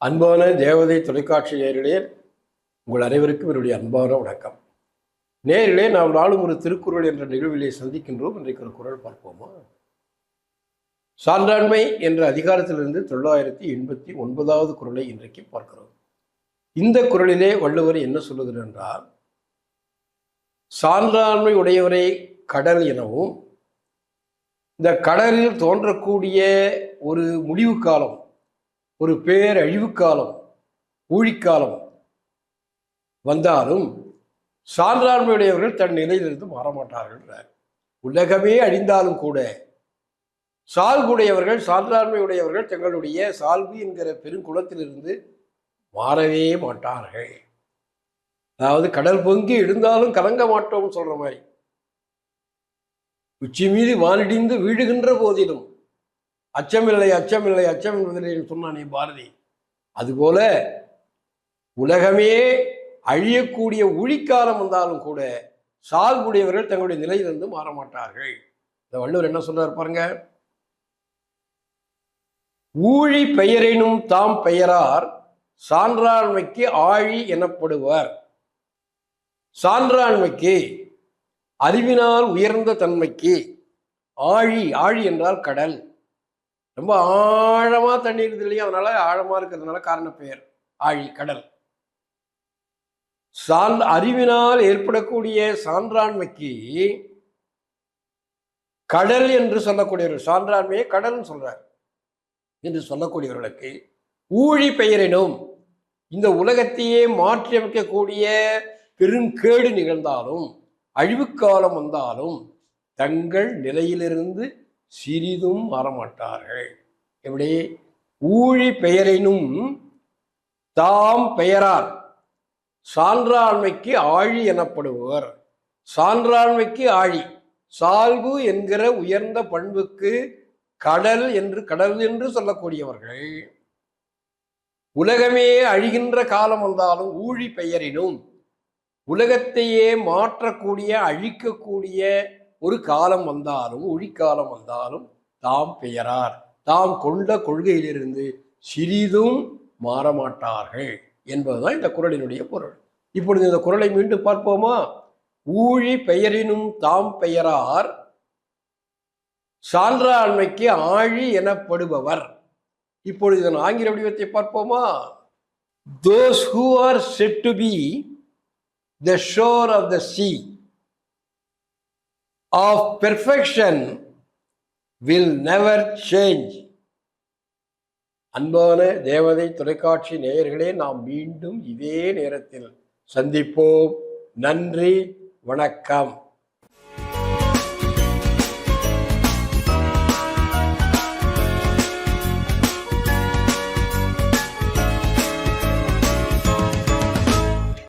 அன்பான தேவதை தொலைக்காட்சி நேரிலே உங்கள் அனைவருக்கும் என்னுடைய அன்பான வணக்கம். நேரிலே நாம் நாளும் ஒரு திருக்குறள் என்ற நிகழ்விலே சந்திக்கின்றோம். இன்றைக்கு ஒரு குரல் பார்ப்போமா? சான்றாண்மை என்ற அதிகாரத்திலிருந்து தொள்ளாயிரத்தி எண்பத்தி ஒன்பதாவது குரலை இன்றைக்கு பார்க்கிறோம். இந்த குறளிலே வள்ளுவர் என்ன சொல்லுகிறார் என்றால் சான்றாண்மை உடையவரை கடல் எனவும் இந்த கடலில் தோன்றக்கூடிய ஒரு முடிவு காலம் ஒரு பேரழிவு காலம் ஊழிக்காலம் வந்தாலும் சான்றாண்மையுடையவர்கள் தன் நிலையிலிருந்து மாறமாட்டார்கள் உலகமே அழிந்தாலும் கூட சால்புடையவர்கள் சான்றாண்மையுடையவர்கள் தங்களுடைய சால்பு என்கிற பெருங்குளத்திலிருந்து மாறவே மாட்டார்கள். அதாவது கடல் பொங்கி எழுந்தாலும் கலங்க மாட்டோம்னு சொல்ற மாதிரி. உச்சி மீது வானிடிந்து வீழுகின்ற போதிலும் அச்சமில்லை அச்சமில்லை அச்சமில்லை சொன்னானே பாரதி. அதுபோல உலகமே அழியக்கூடிய ஒழிக்காலம் வந்தாலும் கூட சால்புடையவர்கள் தங்களுடைய நிலையிலிருந்து மாற மாட்டார்கள் இந்த வள்ளுவர் என்ன சொல்றாரு பாருங்க? ஊழி பெயரினும் தாம் பெயரார் சான்றாண்மைக்கு ஆழி எனப்படுவர். சான்றாண்மைக்கு அறிவினால் உயர்ந்த தன்மைக்கு ஆழி ஆழி என்றால் கடல். ரொம்ப ஆழமா தண்ணி இருக்குது இல்லையா? அதனால ஆழமா இருக்கிறதுனால காரண பெயர். ஆழி கடல். சான் அறிவினால் ஏற்படக்கூடிய சான்றாண்மைக்கு கடல் என்று சொல்லக்கூடியவர் சான்றாண்மையை கடல்னு சொல்றார். என்று சொல்லக்கூடியவர்களுக்கு ஊழி பெயரினும் இந்த உலகத்தையே மாற்றி அமைக்கக்கூடிய பெருங்கேடு நிகழ்ந்தாலும் அழிவுக்காலம் வந்தாலும் தங்கள் நிலையிலிருந்து சிறிதும் வரமாட்டார்கள். எப்படி? ஊழி பெயரினும் தாம் பெயரார் சான்றாண்மைக்கு ஆழி எனப்படுபவர் சான்றாண்மைக்கு ஆழி சால்பு என்கிற உயர்ந்த பண்புக்கு கடல் என்று கடல் என்று சொல்லக்கூடியவர்கள். உலகமே அழிகின்ற காலம் வந்தாலும் ஊழி பெயரினும் உலகத்தையே மாற்றக்கூடிய அழிக்கக்கூடிய ஒரு காலம் வந்தாலும் ஒழிக்காலம் வந்தாலும் தாம் பெயரார். தாம் கொண்ட கொள்கையிலிருந்து சிறிதும் மாறமாட்டார்கள் என்பதுதான் இந்த குரலினுடைய பொருள். இப்பொழுது இந்த குரலை மீண்டும் பார்ப்போமா? ஊழி பெயரினும் தாம் பெயரார் சான்றாண்மைக்கு ஆழி எனப்படுபவர். இப்பொழுது இதன் ஆங்கில வடிவத்தை பார்ப்போமா? Those who are set to be the shore of the sea of perfection will never change. அன்பான தேவதை தொலைக்காட்சி நேயர்களே நாம் மீண்டும் இதே நேரத்தில் சந்திப்போம். நன்றி வணக்கம்.